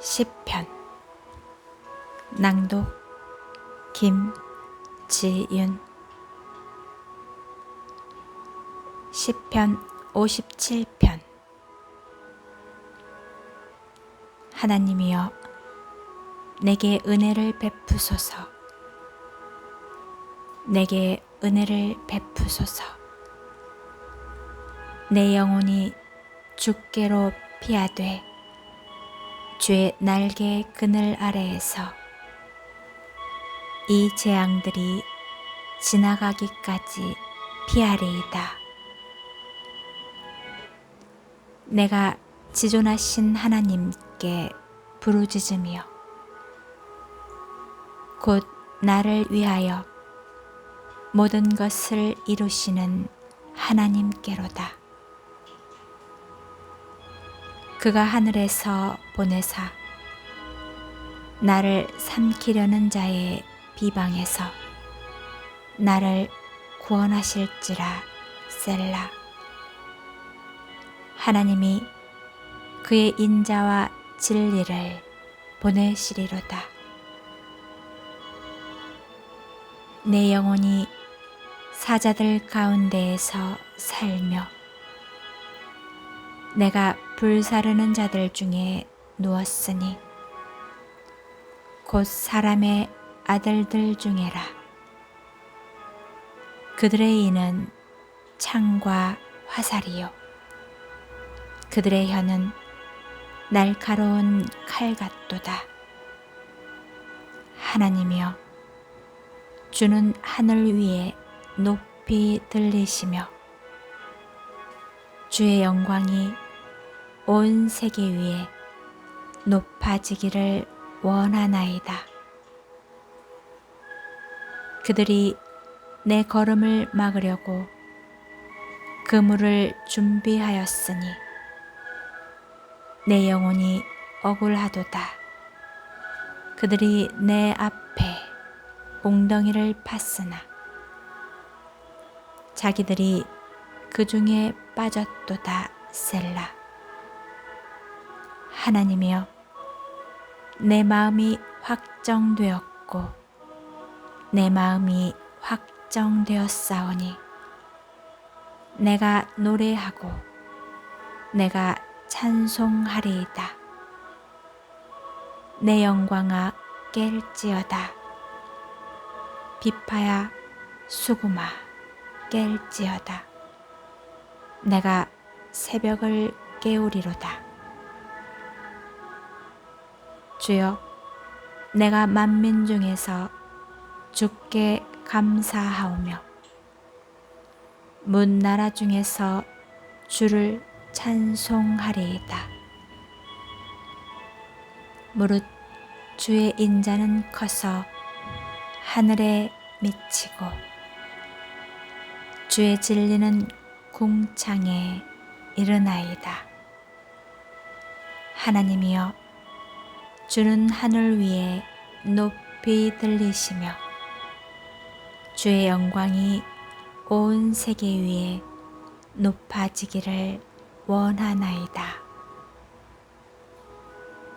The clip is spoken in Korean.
10편. 낭독 김지윤. 10편 57편. 하나님이여 내게 은혜를 베푸소서. 내게 은혜를 베푸소서. 내 영혼이 주께로 피하되 주의 날개 그늘 아래에서 이 재앙들이 지나가기까지 피하리이다. 내가 지존하신 하나님께 부르짖으며 곧 나를 위하여 모든 것을 이루시는 하나님께로다. 그가 하늘에서 보내사 나를 삼키려는 자의 비방에서 나를 구원하실지라 셀라. 하나님이 그의 인자와 진리를 보내시리로다. 내 영혼이 사자들 가운데에서 살며 내가 불사르는 자들 중에 누웠으니 곧 사람의 아들들 중에라. 그들의 이는 창과 화살이요. 그들의 혀는 날카로운 칼 같도다. 하나님이여, 주는 하늘 위에 높이 들리시며 주의 영광이 온 세계 위에 높아지기를 원하나이다. 그들이 내 걸음을 막으려고 그물을 준비하였으니 내 영혼이 억울하도다. 그들이 내 앞에 웅덩이를 팠으나 자기들이 그 중에 빠졌도다 셀라. 하나님이여, 내 마음이 확정되었고, 내 마음이 확정되었사오니, 내가 노래하고, 내가 찬송하리이다. 내 영광아 깰지어다. 비파야 수구마 깰지어다. 내가 새벽을 깨우리로다. 주여, 내가 만민 중에서 주께 감사하오며, 문 나라 중에서 주를 찬송하리이다. 무릇 주의 인자는 커서 하늘에 미치고, 주의 진리는 궁창에 이르나이다. 하나님이여, 주는 하늘 위에 높이 들리시며, 주의 영광이 온 세계 위에 높아지기를 원하나이다.